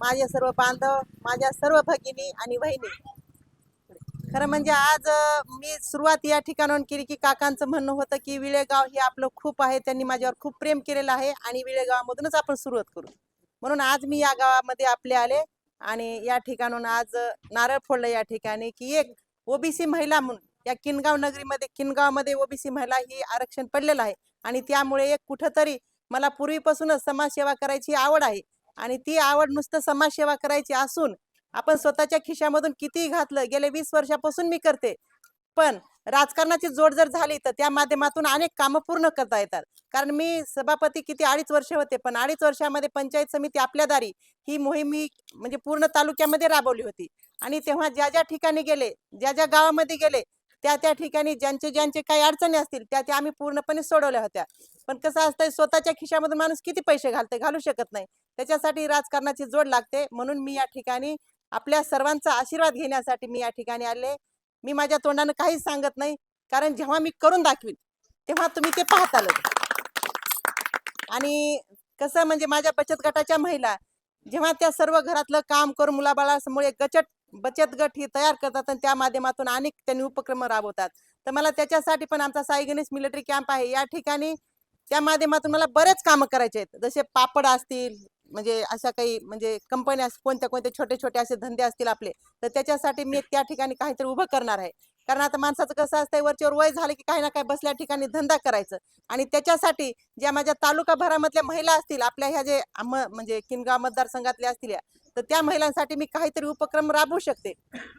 माझे सर्व बांधव माझ्या सर्व भगिनी आणि बहिणी खरं म्हणजे आज मी सुरुवात या ठिकाणाहून केली की काकांचं म्हणणं होतं की विळेगाव हे आपलं खूप आहे त्यांनी माझ्यावर खूप प्रेम केलेलं आहे आणि विळेगावामधूनच आपण सुरुवात करू. म्हणून आज मी या गावामध्ये आपले आले आणि या ठिकाणून आज नारळ फोडलं या ठिकाणी की एक ओबीसी महिला म्हणून या किनगाव नगरीमध्ये किनगावमध्ये ओबीसी महिला ही आरक्षण पडलेलं आहे आणि त्यामुळे एक कुठंतरी मला पूर्वीपासूनच समाजसेवा करायची आवड आहे. आणि ती आवड नुसतं समाजसेवा करायची असून आपण स्वतःच्या खिशामधून कितीही घातलं गेले वीस वर्षापासून मी करते. पण राजकारणाची जोड जर झाली तर त्या माध्यमातून अनेक कामं पूर्ण करता येतात. कारण मी सभापती किती अडीच वर्ष होते पण अडीच वर्षामध्ये पंचायत समिती आपल्या दारी ही मोहीम ही म्हणजे पूर्ण तालुक्यामध्ये राबवली होती. आणि तेव्हा ज्या ज्या ठिकाणी गेले ज्या ज्या गावामध्ये गेले त्या त्या ठिकाणी ज्यांचे ज्यांचे काही अडचणी असतील त्या त्या आम्ही पूर्णपणे सोडवल्या होत्या. पण कसं असतंय स्वतःच्या खिशामध्ये माणूस किती पैसे घालते घालू शकत नाही. त्याच्यासाठी राजकारणाची जोड लागते. म्हणून मी या ठिकाणी आपल्या सर्वांचा आशीर्वाद घेण्यासाठी मी या ठिकाणी आले. मी माझ्या तोंडानं काहीच सांगत नाही. कारण जेव्हा मी करून दाखवीन तेव्हा तुम्ही ते पाहताल आणि कसं म्हणजे माझ्या बचत गटाच्या महिला जेव्हा त्या सर्व घरातलं काम करून मुलाबाळासमोर एक गचट बचत गट ही तयार करतात आणि त्या माध्यमातून अनेक त्यांनी उपक्रम राबवतात. तर मला त्याच्यासाठी पण आमचा साई गणेश मिलिटरी कॅम्प आहे. या ठिकाणी त्या माध्यमातून मला बरेच कामं करायचे आहेत. जसे पापड असतील म्हणजे अशा काही म्हणजे कंपन्या कोणत्या कोणत्या छोटे छोटे असे धंदे असतील आपले तर त्याच्यासाठी मी त्या ठिकाणी काहीतरी उभं करणार आहे. कारण आता माणसाचं कसं असतंय वरच्यावर वय झालं की काही ना काही बसल्या ठिकाणी धंदा करायचं. आणि त्याच्यासाठी ज्या माझ्या तालुका भरामधल्या महिला असतील आपल्या ह्या जे म्हणजे किनगाव मतदारसंघातल्या असतील या, तर त्या महिलांसाठी मी काहीतरी उपक्रम राबवू शकते.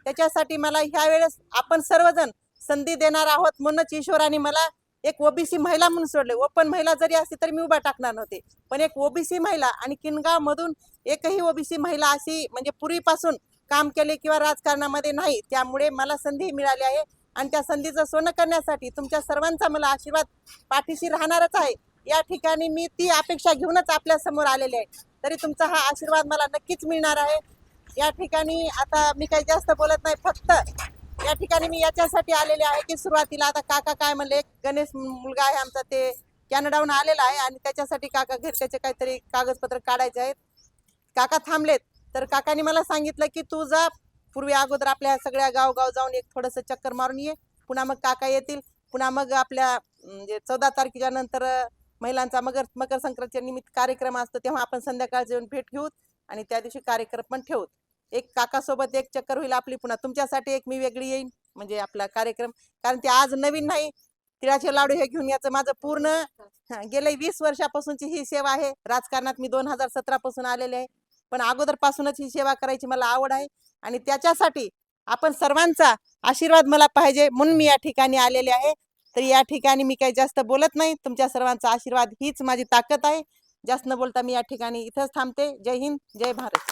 त्याच्यासाठी मला ह्या वेळेस आपण सर्वजण संधी देणार आहोत म्हणूनच ईश्वराने मला एक ओबीसी महिला म्हणून सोडले. ओपन महिला जरी असती तरी मी उभा टाकणार नव्हते. पण एक ओबीसी महिला आणि किनगाव मधून एकही ओबीसी महिला अशी म्हणजे पूर्वीपासून काम केले किंवा राजकारणामध्ये नाही त्यामुळे मला संधी मिळाली आहे. आणि त्या संधीचं सोनं करण्यासाठी तुमच्या सर्वांचा मला आशीर्वाद पाठीशी राहणारच आहे. या ठिकाणी मी ती अपेक्षा घेऊनच आपल्यासमोर आलेले आहे. तरी तुमचा हा आशीर्वाद मला नक्कीच मिळणार आहे. या ठिकाणी आता मी काही जास्त बोलत नाही फक्त या ठिकाणी मी याच्यासाठी आलेले आहे की सुरुवातीला आता काका काय म्हणले एक गणेश मुलगा आहे आमचा ते कॅनडाहून आलेला आहे आणि त्याच्यासाठी काका घरी त्याचे काहीतरी कागदपत्र काढायचे आहेत. काका थांबलेत तर काकांनी मला सांगितलं की तू जा पूर्वी अगोदर आपल्या सगळ्या गावगाव जाऊन एक थोडंसं चक्कर मारून ये. पुन्हा मग काका येतील पुन्हा मग आपल्या म्हणजे चौदा तारखेच्या नंतर महिलांचा मगर मकर संक्रांतीच्या निमित्त कार्यक्रम असतो तेव्हा आपण संध्याकाळचे येऊन भेट घेऊत आणि त्या दिवशी कार्यक्रम पण ठेवूत एक काकासोबत एक चक्कर होईल आपली पुन्हा. तुमच्यासाठी एक मी वेगळी येईन म्हणजे आपला कार्यक्रम. कारण ते आज नवीन नाही. तिळाचे लाडू हे घेऊन याचं माझं पूर्ण गेले वीस वर्षापासूनची ही सेवा आहे. राजकारणात मी दोन हजार सतरा पासून आलेले आहे. पण अगोदर पासूनच ही सेवा करायची मला आवड आहे. आणि त्याच्यासाठी आपण सर्वांचा आशीर्वाद मला पाहिजे म्हणून मी या ठिकाणी आलेले आहे. तर या ठिकाणी मी काही जास्त बोलत नाही. तुमच्या सर्वांचा आशीर्वाद हीच माझी ताकद आहे. जास्त न बोलता मी या ठिकाणी इथंच थांबते. जय हिंद जय भारत.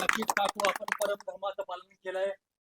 नक्कीच काकू आपण परमधर्माचं पालन केलंय.